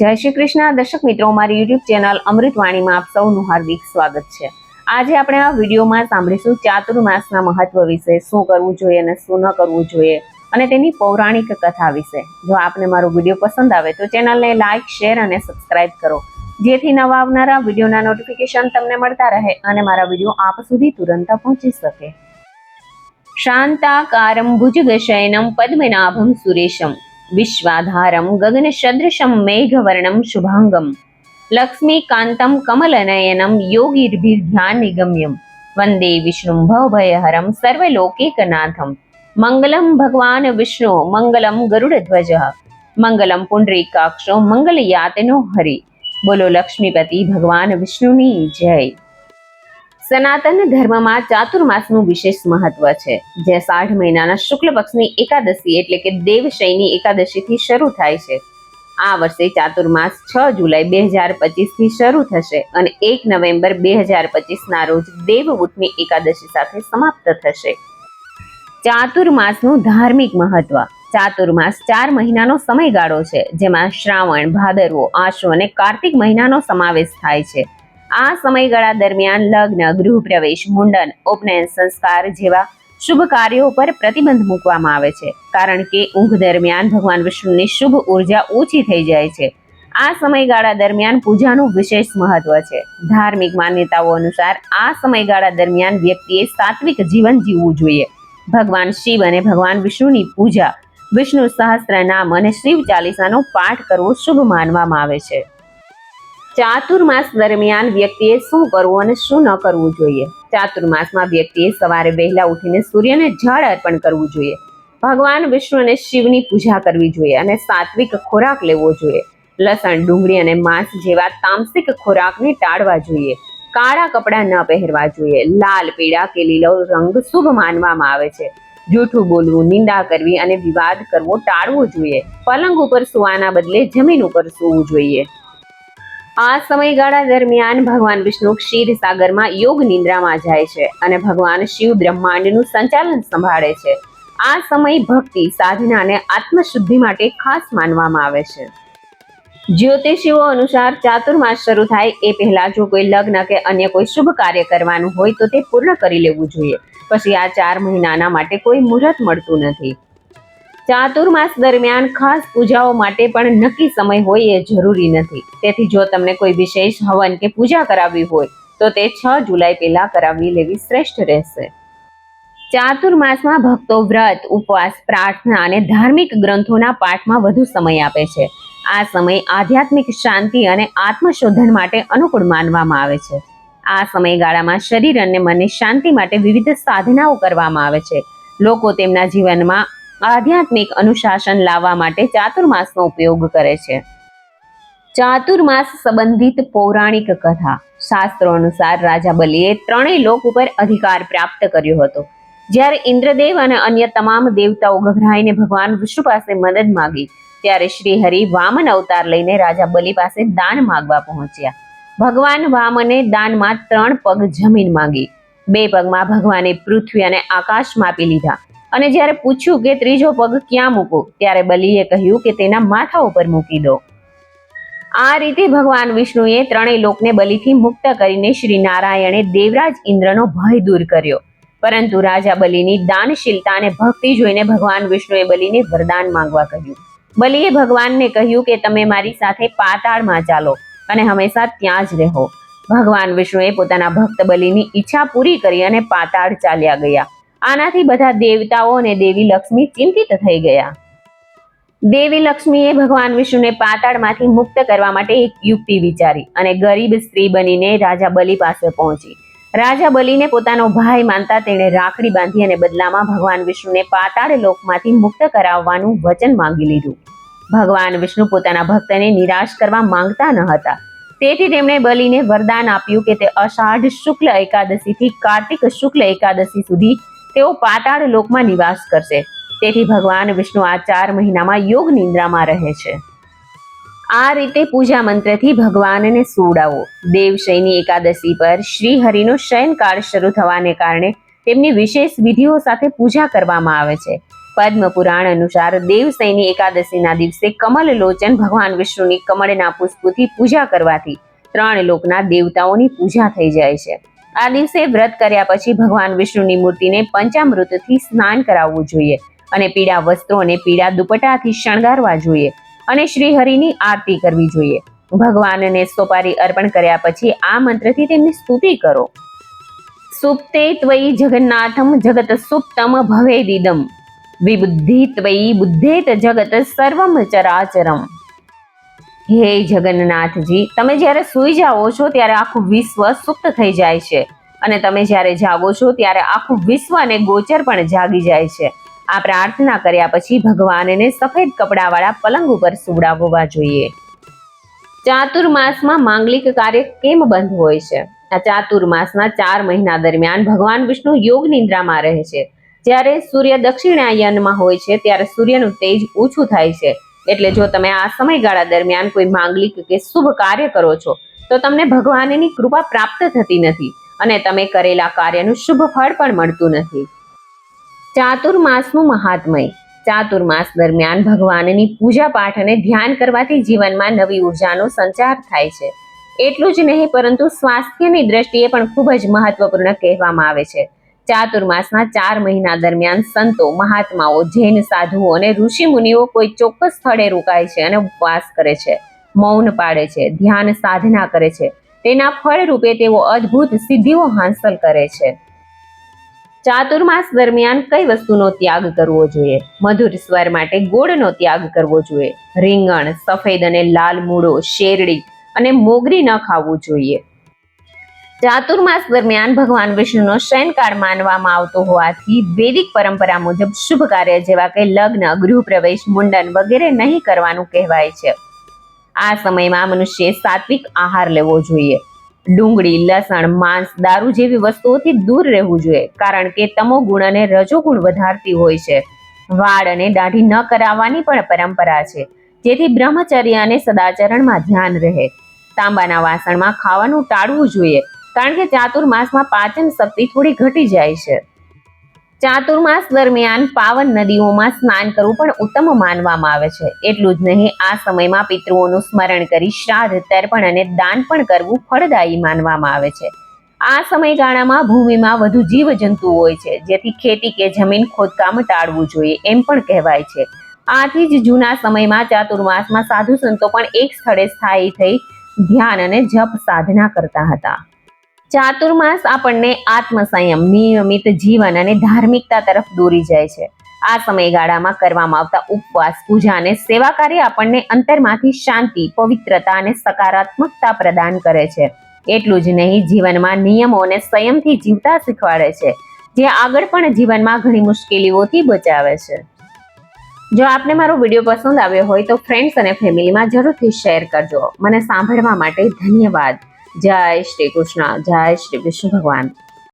જય શ્રી કૃષ્ણ. દર્શક મિત્રો મારી યુટ્યુબ ચેનલ અમૃતવાણીમાં આપ સૌનું હાર્દિક સ્વાગત છે. આજે આપણે આ વિડીયોમાં સાંભળીશું ચાતુર્માસના મહત્વ વિશે, શું કરવું જોઈએ અને શું ન કરવું જોઈએ, અને તેની પૌરાણિક કથા વિશે. જો આપને મારો વીડિયો પસંદ આવે તો ચેનલને લાઇક શેર અને સબસ્ક્રાઇબ કરો. જેથી નવા આવનારા વિડીયોના નોટિફિકેશન તમને મળતા રહે અને મારા વીડિયો આપ સુધી તુરંત પહોંચી શકે. શાંતાકારમ ભુજગશયનમ પદ્મનાભમ સુરેશમ. વિશ્વાધારમ ગગનસદૃશમ મેઘવર્ણમ શુભાંગમ લક્ષ્મીકાંતમ કમલનયનમ યોગીર્ભિર્ધ્યાન નિગમ્યમ વંદે વિષ્ણું ભવભયહરમ સર્વલોકેકનાથમ મંગલમ ભગવાન વિષ્ણુ મંગલમ ગરુડધ્વજ મંગલમ પુંડરીકાક્ષો મંગલયાતનો હરિ બોલો લક્ષ્મીપતિ ભગવાન વિષ્ણુની જય સનાતન ધર્મમાં ચાતુર્માસનું વિશેષ મહત્વ છે, જે સાઠ મહિનાના શુક્લ પક્ષની એકાદશી એટલે કે દેવશયની એકાદશીથી શરૂ થાય છે. આ વર્ષે ચાતુર્માસ છ જુલાઈ બે હજાર પચીસથી શરૂ થશે અને એક નવેમ્બર બે હજાર પચીસના રોજ દેવવૂતની એકાદશી સાથે સમાપ્ત થશે. ચાતુર્માસનું ધાર્મિક મહત્વ. ચાતુર્માસ ચાર મહિનાનો સમયગાળો છે, જેમાં શ્રાવણ, ભાદરવો આશુ અને કાર્તિક મહિનાનો સમાવેશ થાય છે. આ સમયગાળા દરમિયાન લગ્ન ગૃહ પ્રવેશ મુંડન, ઉપનયન સંસ્કાર જેવા શુભ કાર્યો પર પ્રતિબંધ મૂકવામાં આવે છે. કારણ કે ઊંઘ દરમિયાન ભગવાન વિષ્ણુની શુભ ઊર્જા ઓછી થઈ જાય છે. આ સમયગાળા દરમિયાન પૂજાનું વિશેષ મહત્વ છે. ધાર્મિક માન્યતાઓ અનુસાર આ સમયગાળા દરમિયાન વ્યક્તિએ સાત્વિક જીવન જીવવું જોઈએ. ભગવાન શિવ અને ભગવાન વિષ્ણુની પૂજા વિષ્ણુ સહસ્ત્ર નામ અને શિવ ચાલીસાનો પાઠ કરવો શુભ માનવામાં આવે છે. ચાતુર્માસ દરમિયાન વ્યક્તિએ શું કરવું અને શું ન કરવું જોઈએ? ચાતુર્માસમાં વ્યક્તિએ સવારે વહેલા ઉઠીને સૂર્યને જળ અર્પણ કરવું જોઈએ. ભગવાન વિષ્ણુ અને શિવની પૂજા કરવી જોઈએ અને સાત્વિક ખોરાક લેવો જોઈએ. લસણ, ડુંગળી અને માંસ જેવા તામસિક ખોરાકને ટાળવા જોઈએ. કાળા કપડાં ન પહેરવા જોઈએ. લાલ, પીળા કે લીલો રંગ શુભ માનવામાં આવે છે. જૂઠું બોલવું, નિંદા કરવી અને વિવાદ કરવો ટાળવો જોઈએ. પલંગ ઉપર સુવાના બદલે જમીન ઉપર સૂવું જોઈએ. આ સમયગાળા દરમિયાન ભગવાન વિષ્ણુ ક્ષીરસાગરમાં યોગ નિંદ્રામાં જાય છે અને ભગવાન શિવ બ્રહ્માંડનું સંચાલન સંભાળે છે. આ સમય ભક્તિ સાધનાને આત્મશુદ્ધિ માટે ખાસ માનવામાં આવે છે. જ્યોતિષીઓ અનુસાર ચાતુર્માસ શરૂ થાય એ પહેલા જો કોઈ લગ્ન કે અન્ય કોઈ શુભ કાર્ય કરવાનું હોય તો તે પૂર્ણ કરી લેવું જોઈએ. પછી આ ચાર મહિનાના માટે કોઈ મુહૂર્ત મળતું નથી. ચાતુર્માસ દરમિયાન ખાસ પૂજાઓ માટે પણ નક્કી સમય હોય એ જરૂરી નથી. તેથી જો તમને કોઈ વિશેષ હવન કે પૂજા કરાવવી હોય, તો તે છ જુલાઈ પહેલા કરાવી લેવી શ્રેષ્ઠ રહેશે. ચાતુર્માસમાં ભક્તો વ્રત, ઉપવાસ, પ્રાર્થના અને ધાર્મિક ગ્રંથોના પાઠમાં વધુ સમય આપે છે. આ સમય આધ્યાત્મિક શાંતિ અને આત્મશોધન માટે અનુકૂળ માનવામાં આવે છે. આ સમયગાળામાં શરીર અને મનની શાંતિ માટે વિવિધ સાધનાઓ કરવામાં આવે છે. લોકો તેમના જીવનમાં આધ્યાત્મિક અનુશાસન લાવવા માટે ચાતુર્માસનો ઉપયોગ કરે છે. ચાતુર્માસ સંબંધિત પૌરાણિક કથા, શાસ્ત્રો અનુસાર રાજા બલિએ ત્રણેય લોક ઉપર અધિકાર પ્રાપ્ત કર્યો હતો. જ્યારે ઇન્દ્રદેવ અને અન્ય તમામ દેવતાઓ ગભરાઈને ભગવાન વિષ્ણુ પાસે મદદ માગી, ત્યારે શ્રી હરિ વામન અવતાર લઈને રાજા બલિ પાસે દાન માંગવા પહોંચ્યા. ભગવાન વામને દાનમાં ત્રણ પગ જમીન માંગી. બે પગમાં ભગવાને પૃથ્વી અને આકાશ માપી લીધા. અને જ્યારે પૂછ્યું કે ત્રીજો પગ ક્યાં મૂકું ત્યારે બલીએ કહ્યું કે તેના માથા ઉપર મૂકી દો. આ રીતે ભગવાન વિષ્ણુએ ત્રણેય લોકને બલિથી મુક્ત કરીને શ્રી નારાયણે દેવરાજ ઇન્દ્રનો ભય દૂર કર્યો. પરંતુ રાજા બલિની દાનશીલતા અને ભક્તિ જોઈને ભગવાન વિષ્ણુએ બલિને વરદાન માંગવા કહ્યું. બલિએ ભગવાનને કહ્યું કે તમે મારી સાથે પાતાળમાં ચાલો અને હંમેશા ત્યાં જ રહો. ભગવાન વિષ્ણુએ પોતાના ભક્ત બલિની ઈચ્છા પૂરી કરી અને પાતાળ ચાલ્યા ગયા. આનાથી બધા દેવતાઓ અને દેવી લક્ષ્મી ચિંતિત થઈ ગયા. દેવી લક્ષ્મીએ ભગવાન વિષ્ણુને પાતાળમાંથી મુક્ત કરવા માટે એક યુક્તિ વિચારી અને ગરીબ સ્ત્રી બનીને રાજા બલિ પાસે પહોંચી. રાજા બલિને પોતાનો ભાઈ માનતા તેણે રાખડી બાંધી અને બદલામાં ભગવાન વિષ્ણુને પાતાળ લોકમાંથી મુક્ત કરાવવાનું વચન માંગી લીધું. ભગવાન વિષ્ણુ પોતાના ભક્તને નિરાશ કરવા માંગતા ન હતા. તેથી તેમણે બલિને વરદાન આપ્યું કે તે અષાઢ શુક્લ એકાદશીથી કાર્તિક શુક્લ એકાદશી સુધી તેઓ પાતાળ લોકમાં નિવાસ કરશે. તેથી ભગવાન વિષ્ણુ આ ચાર મહિનામાં યોગ નિંદ્રામાં રહે છે. આ રીતે પૂજા મંત્રથી ભગવાનને સુવડાવો. દેવશયની એકાદશી પર શ્રી હરિનો શયનકાળ શરૂ થવાને કારણે તેમની વિશેષ વિધિઓ સાથે પૂજા કરવામાં આવે છે. પદ્મ પુરાણ અનુસાર દેવશયની એકાદશીના દિવસે કમલ લોચન ભગવાન વિષ્ણુની કમળના પુષ્પોથી પૂજા કરવાથી ત્રણ લોકના દેવતાઓની પૂજા થઈ જાય છે. આ દિવસે વ્રત કર્યા પછી ભગવાન વિષ્ણુની મૂર્તિને પંચામૃતથી સ્નાન કરાવવું જોઈએ અને પીળા વસ્ત્રો અને પીળા દુપટ્ટાથી શણગારવા જોઈએ અને શ્રી હરિની આરતી કરવી જોઈએ. ભગવાનને સોપારી અર્પણ કર્યા પછી આ મંત્રથી તેમની સ્તુતિ કરો. સુપ્તે ત્વયી જગન્નાથમ જગત સુપ્તમ ભવેદિદમ. વિબુદ્ધિ ત્વયી બુદ્ધેત જગત સર્વમ ચરાચરમ. હે જગન્નાથજી, તમે જ્યારે સૂઈ જાઓ છો ત્યારે આખું વિશ્વ સુપ્ત થઈ જાય છે. અને તમે જ્યારે જાગો છો ત્યારે આખું વિશ્વ અને ગોચર પણ જાગી જાય છે. આ પ્રાર્થના કર્યા પછી ભગવાનને સફેદ કપડાવાળા પલંગ ઉપર સુવડાવવા જોઈએ. ચાતુર્માસમાં માંગલિક કાર્ય કેમ બંધ હોય છે? આ ચાતુર્માસના ચાર મહિના દરમિયાન ભગવાન વિષ્ણુ યોગ નિદ્રામાં રહે છે. જ્યારે સૂર્ય દક્ષિણાયનમાં હોય છે, ત્યારે સૂર્યનું તેજ ઓછું થાય છે. એટલે જો તમે આ સમયગાળા દરમિયાન કોઈ માંગલિક કે શુભ કાર્ય કરો છો, તો તમને ભગવાનની કૃપા પ્રાપ્ત થતી નથી અને તમે કરેલા કાર્યનું શુભ ફળ પણ મળતું નથી. ચાતુર્માસનું મહાત્મય. ચાતુર્માસ દરમિયાન ભગવાનની પૂજા પાઠ અને ધ્યાન કરવાથી જીવનમાં નવી ઉર્જાનો સંચાર થાય છે. એટલું જ નહીં, પરંતુ સ્વાસ્થ્યની દ્રષ્ટિએ પણ ખૂબ જ મહત્વપૂર્ણ કહેવામાં આવે છે. ચાતુર્માસના ચાર મહિના દરમિયાન સંતો, મહાત્માઓ, જૈન સાધુઓ અને ઋષિ મુનિઓ કોઈ ચોક્કસ સ્થળે રોકાય છે અને ઉપવાસ કરે છે, મૌન પાડે છે, ધ્યાન સાધના કરે છે. તેના ફળ રૂપે તેઓ અદ્ભુત સિદ્ધિઓ હાંસલ કરે છે. ચાતુર્માસ દરમિયાન કઈ વસ્તુનો ત્યાગ કરવો જોઈએ? મધુર સ્વર માટે ગોળનો ત્યાગ કરવો જોઈએ. રીંગણ, સફેદ અને લાલ મૂળો, શેરડી અને મોગરી ન ખાવું જોઈએ. ચાતુર્માસ દરમિયાન ભગવાન વિષ્ણુનો શયનકાળ માનવામાં આવતો હોવાથી વૈદિક પરંપરા મુજબ શુભ કાર્ય જેવા કે લગ્ન ગૃહ પ્રવેશ મુંડન વગેરે નહીં કરવાનું કહેવાય છે. આ સમયમાં મનુષ્ય સાત્વિક આહાર લેવો જોઈએ. ડુંગળી, લસણ, માંસ, દારૂ જેવી વસ્તુઓથી દૂર રહેવું જોઈએ, કારણ કે તમો ગુણ અને રજોગુણ વધારતી હોય છે. વાળ અને દાઢી ન કરાવવાની પણ પરંપરા છે. જેથી બ્રહ્મચર્ય અને સદાચરણમાં ધ્યાન રહે. તાંબાના વાસણમાં ખાવાનું ટાળવું જોઈએ. કારણ કે ચાતુર્માસમાં પાચન શક્તિ થોડી ઘટી જાય છે. ચાતુર્માસ દરમિયાન પાવન નદીઓમાં સ્નાન કરવું પણ ઉત્તમ માનવામાં આવે છે. એટલું જ નહીં, આ સમયમાં પિતૃઓનું સ્મરણ કરી શ્રાદ્ધ, તર્પણ અને દાન પણ કરવું ફળદાયી માનવામાં આવે છે. આ સમયગાળામાં ભૂમિમાં વધુ જીવજંતુ હોય છે, જેથી ખેતી કે જમીન ખોદકામ ટાળવું જોઈએ એમ પણ કહેવાય છે. આથી જ જૂના સમયમાં ચાતુર્માસમાં સાધુ સંતો પણ એક સ્થળે સ્થાયી થઈ ધ્યાન અને જપ સાધના કરતા હતા. ચાતુર્માસ આપણને આત્મસંયમ, નિયમિત જીવન અને ધાર્મિકતા તરફ દોરી જાય છે. આ સમયગાળામાં કરવામાં આવતા ઉપવાસ, પૂજા અને સેવા કાર્ય આપણને અંતરમાંથી શાંતિ, પવિત્રતા અને સકારાત્મકતા પ્રદાન કરે છે. એટલું જ નહીં, જીવનમાં નિયમો અને સંયમથી જીવતા શીખવાડે છે, જે આગળ પણ જીવનમાં ઘણી મુશ્કેલીઓથી બચાવે છે. જો આપને મારો વીડિયો પસંદ આવ્યો હોય તો ફ્રેન્ડ્સ અને ફેમિલીમાં જરૂરથી શેર કરજો. મને સાંભળવા માટે ધન્યવાદ. જય શ્રી કૃષ્ણ જય શ્રી વિષ્ણુ ભગવાન.